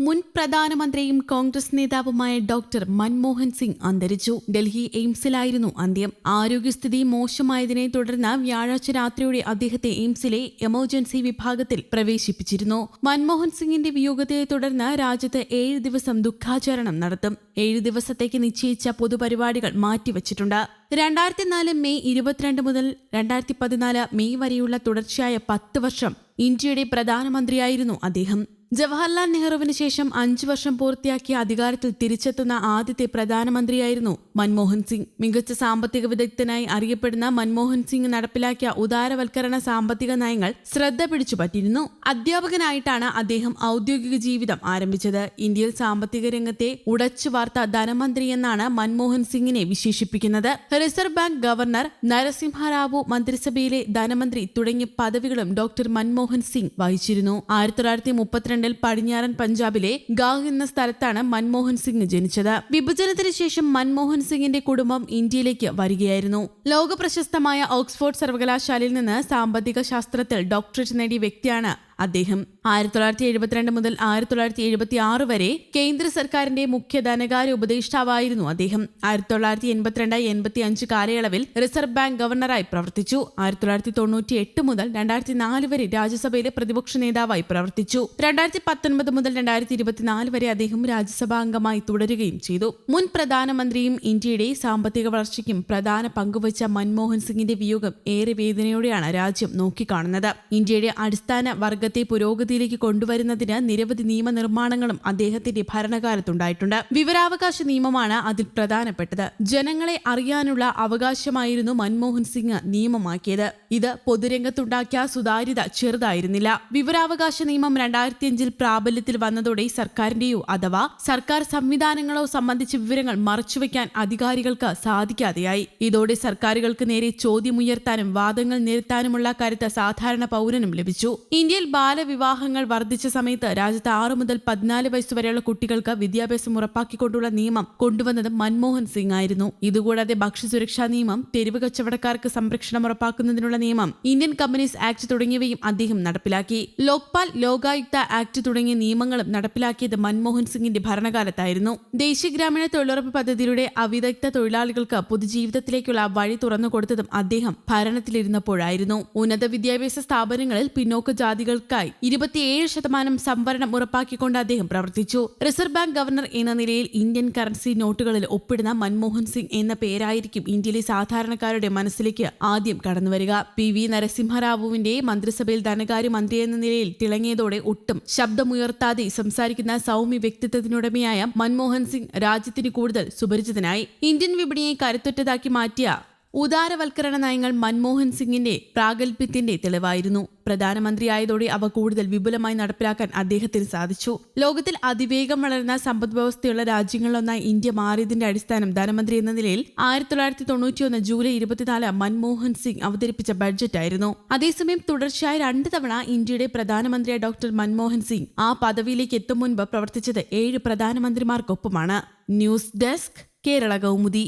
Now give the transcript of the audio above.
മുൻ പ്രധാനമന്ത്രിയും കോൺഗ്രസ് നേതാവുമായ ഡോക്ടർ മൻമോഹൻ സിംഗ് അന്തരിച്ചു. ഡൽഹി എയിംസിലായിരുന്നു അന്ത്യം. ആരോഗ്യസ്ഥിതി മോശമായതിനെ തുടർന്ന് വ്യാഴാഴ്ച രാത്രിയോടെ അദ്ദേഹത്തെ എയിംസിലെ എമർജൻസി വിഭാഗത്തിൽ പ്രവേശിപ്പിച്ചിരുന്നു. മൻമോഹൻ സിംഗിന്റെ വിയോഗത്തെ തുടർന്ന് രാജ്യത്ത് ഏഴ് ദിവസം ദുഃഖാചരണം നടത്തും. ഏഴ് ദിവസത്തേക്ക് നിശ്ചയിച്ച പൊതുപരിപാടികൾ മാറ്റിവച്ചിട്ടുണ്ട്. രണ്ടായിരത്തി നാല് മെയ് ഇരുപത്തിരണ്ട് മുതൽ രണ്ടായിരത്തി പതിനാല് മെയ് വരെയുള്ള തുടർച്ചയായ പത്ത് വർഷം ഇന്ത്യയുടെ പ്രധാനമന്ത്രിയായിരുന്നു അദ്ദേഹം. ജവഹർലാൽ നെഹ്റുവിന് ശേഷം അഞ്ചു വർഷം പൂർത്തിയാക്കി അധികാരത്തിൽ തിരിച്ചെത്തുന്ന ആദ്യത്തെ പ്രധാനമന്ത്രിയായിരുന്നു മൻമോഹൻ സിംഗ്. മികച്ച സാമ്പത്തിക വിദഗ്ധനായി അറിയപ്പെടുന്ന മൻമോഹൻ സിംഗ് നടപ്പിലാക്കിയ ഉദാരവൽക്കരണ സാമ്പത്തിക നയങ്ങൾ ശ്രദ്ധ പിടിച്ചുപറ്റിയിരുന്നു. അധ്യാപകനായിട്ടാണ് അദ്ദേഹം ഔദ്യോഗിക ജീവിതം ആരംഭിച്ചത്. ഇന്ത്യയിൽ സാമ്പത്തിക രംഗത്തെ ഉടച്ചു വാർത്ത ധനമന്ത്രി എന്നാണ് മൻമോഹൻ സിംഗിനെ വിശേഷിപ്പിക്കുന്നത്. Reserve bank governor Narasimha Rao മന്ത്രിസഭയിലെ ധനമന്ത്രി തുടങ്ങിയ പദവികളും ഡോക്ടർ മൻമോഹൻ സിംഗ് വഹിച്ചിരുന്നു. ആയിരത്തി തൊള്ളായിരത്തി മുപ്പത്തിരണ്ടിൽ പടിഞ്ഞാറൻ പഞ്ചാബിലെ ഗാവ് എന്ന സ്ഥലത്താണ് മൻമോഹൻ സിംഗ് ജനിച്ചത്. വിഭജനത്തിന് ശേഷം മൻമോഹൻ സിംഗിന്റെ കുടുംബം ഇന്ത്യയിലേക്ക് വരികയായിരുന്നു. ലോക പ്രശസ്തമായ ഓക്സ്ഫോർഡ് സർവകലാശാലയിൽ നിന്ന് സാമ്പത്തിക ശാസ്ത്രത്തിൽ ഡോക്ടറേറ്റ് നേടിയ വ്യക്തിയാണ് അദ്ദേഹം ആയിരത്തി തൊള്ളായിരത്തി എഴുപത്തിരണ്ട് മുതൽ ആയിരത്തി തൊള്ളായിരത്തി എഴുപത്തി ആറ് വരെ കേന്ദ്ര സർക്കാരിന്റെ മുഖ്യ ധനകാര്യ ഉപദേഷ്ടാവായിരുന്നു അദ്ദേഹം. ആയിരത്തി തൊള്ളായിരത്തി എൺപത്തിരണ്ട് എൺപത്തി അഞ്ച് കാലയളവിൽ റിസർവ് ബാങ്ക് ഗവർണറായി പ്രവർത്തിച്ചു. ആയിരത്തി തൊള്ളായിരത്തി തൊണ്ണൂറ്റി എട്ട് മുതൽ രണ്ടായിരത്തി നാല് വരെ രാജ്യസഭയിലെ പ്രതിപക്ഷ നേതാവായി പ്രവർത്തിച്ചു. രണ്ടായിരത്തി പത്തൊൻപത് മുതൽ രണ്ടായിരത്തി ഇരുപത്തിനാല് വരെ അദ്ദേഹം രാജ്യസഭാ അംഗമായി തുടരുകയും ചെയ്തു. മുൻ പ്രധാനമന്ത്രിയും ഇന്ത്യയുടെ സാമ്പത്തിക വളർച്ചയ്ക്കും പ്രധാന പങ്കുവച്ച മൻമോഹൻ സിംഗിന്റെ വിയോഗം ഏറെ വേദനയോടെയാണ് രാജ്യം നോക്കിക്കാണുന്നത്. ഇന്ത്യയുടെ അടിസ്ഥാന വർഗത്തെ പുരോഗതിയിലേക്ക് കൊണ്ടുവരുന്നതിന് നിരവധി നിയമനിർമ്മാണങ്ങളും അദ്ദേഹത്തിന്റെ ഭരണകാലത്തുണ്ടായിട്ടുണ്ട്. വിവരാവകാശ നിയമമാണ് അതിൽ പ്രധാനപ്പെട്ടത്. ജനങ്ങളെ അറിയാനുള്ള അവകാശമായിരുന്നു മൻമോഹൻ സിംഗ് നിയമമാക്കിയത്. ഇത് പൊതുരംഗത്തുണ്ടാക്കിയ സുതാര്യത ചെറുതായിരുന്നില്ല. വിവരാവകാശ നിയമം രണ്ടായിരത്തി അഞ്ചിൽ പ്രാബല്യത്തിൽ വന്നതോടെ സർക്കാരിന്റെയോ അഥവാ സർക്കാർ സംവിധാനങ്ങളോ സംബന്ധിച്ച വിവരങ്ങൾ മറച്ചുവെക്കാൻ അധികാരികൾക്ക് സാധിക്കാതെയായി. ഇതോടെ സർക്കാരുകൾക്ക് നേരെ ചോദ്യമുയർത്താനും വാദങ്ങൾ നിരത്താനുമുള്ള കരുത്ത് സാധാരണ പൗരനും ലഭിച്ചു. ഇന്ത്യയിൽ ബാലവിവാഹങ്ങൾ വർദ്ധിച്ച സമയത്ത് രാജ്യത്ത് ആറ് മുതൽ പതിനാല് വയസ്സുവരെയുള്ള കുട്ടികൾക്ക് വിദ്യാഭ്യാസം ഉറപ്പാക്കിക്കൊണ്ടുള്ള നിയമം കൊണ്ടുവന്നത് മൻമോഹൻ സിംഗ് ആയിരുന്നു. ഇതുകൂടാതെ ഭക്ഷ്യസുരക്ഷാ നിയമം തെരുവ് കച്ചവടക്കാർക്ക് സംരക്ഷണം ഉറപ്പാക്കുന്നതിനുള്ള നിയമം ഇന്ത്യൻ കമ്പനീസ് ആക്ട് തുടങ്ങിയവയും അദ്ദേഹം നടപ്പിലാക്കി. ലോക്പാൽ ലോകായുക്ത ആക്ട് തുടങ്ങിയ നിയമങ്ങളും നടപ്പിലാക്കിയത് മൻമോഹൻ സിംഗിന്റെ ഭരണകാലത്തായിരുന്നു. ദേശീയ ഗ്രാമീണ തൊഴിലുറപ്പ് പദ്ധതിയുടെ അവിദഗ്ധ തൊഴിലാളികൾക്ക് പൊതുജീവിതത്തിലേക്കുള്ള വഴി തുറന്നു കൊടുത്തതും അദ്ദേഹം ഭരണത്തിലിരുന്നപ്പോഴായിരുന്നു. ഉന്നത വിദ്യാഭ്യാസ സ്ഥാപനങ്ങളിൽ പിന്നോക്ക ജാതികൾക്കായി ഇരുപത്തിയേഴ് ശതമാനം സംവരണം ഉറപ്പാക്കിക്കൊണ്ട് അദ്ദേഹം പ്രവർത്തിച്ചു. റിസർവ് ബാങ്ക് ഗവർണർ എന്ന നിലയിൽ ഇന്ത്യൻ കറൻസി നോട്ടുകളിൽ ഒപ്പിടുന്ന മൻമോഹൻ സിംഗ് എന്ന പേരായിരിക്കും ഇന്ത്യയിലെ സാധാരണക്കാരുടെ മനസ്സിലേക്ക് ആദ്യം കടന്നുവരിക പി വി നരസിംഹറാവുവിന്റെ മന്ത്രിസഭയിൽ ധനകാര്യ മന്ത്രി എന്ന നിലയിൽ തിളങ്ങിയതോടെ ഒട്ടും ശബ്ദമുയർത്താതെ സംസാരിക്കുന്ന സൗമ്യ വ്യക്തിത്വത്തിനുടമയായ മൻമോഹൻ സിംഗ് രാജ്യത്തിന് കൂടുതൽ സുപരിചിതനായി. ഇന്ത്യൻ വിപണിയെ കരുത്തുറ്റതാക്കി മാറ്റിയ ഉദാരവൽക്കരണ നയങ്ങൾ മൻമോഹൻ സിംഗിന്റെ പ്രാഗൽഭ്യത്തിന്റെ തെളിവായിരുന്നു. പ്രധാനമന്ത്രിയായതോടെ അവ കൂടുതൽ വിപുലമായി നടപ്പിലാക്കാൻ അദ്ദേഹത്തിന് സാധിച്ചു. ലോകത്തിൽ അതിവേഗം വളരുന്ന സമ്പദ് വ്യവസ്ഥയുള്ള രാജ്യങ്ങളിലൊന്നായി ഇന്ത്യ മാറിയതിന്റെ അടിസ്ഥാനം ധനമന്ത്രി എന്ന നിലയിൽ ആയിരത്തി തൊള്ളായിരത്തി തൊണ്ണൂറ്റിയൊന്ന് ജൂലൈ ഇരുപത്തിനാല് മൻമോഹൻ സിംഗ് അവതരിപ്പിച്ച ബഡ്ജറ്റായിരുന്നു. അതേസമയം തുടർച്ചയായ രണ്ട് തവണ ഇന്ത്യയുടെ പ്രധാനമന്ത്രിയായ ഡോക്ടർ മൻമോഹൻ സിംഗ് ആ പദവിയിലേക്ക് എത്തും മുൻപ് പ്രവർത്തിച്ചത് ഏഴ് പ്രധാനമന്ത്രിമാർക്കൊപ്പമാണ്. News desk Kerala Kaumudi.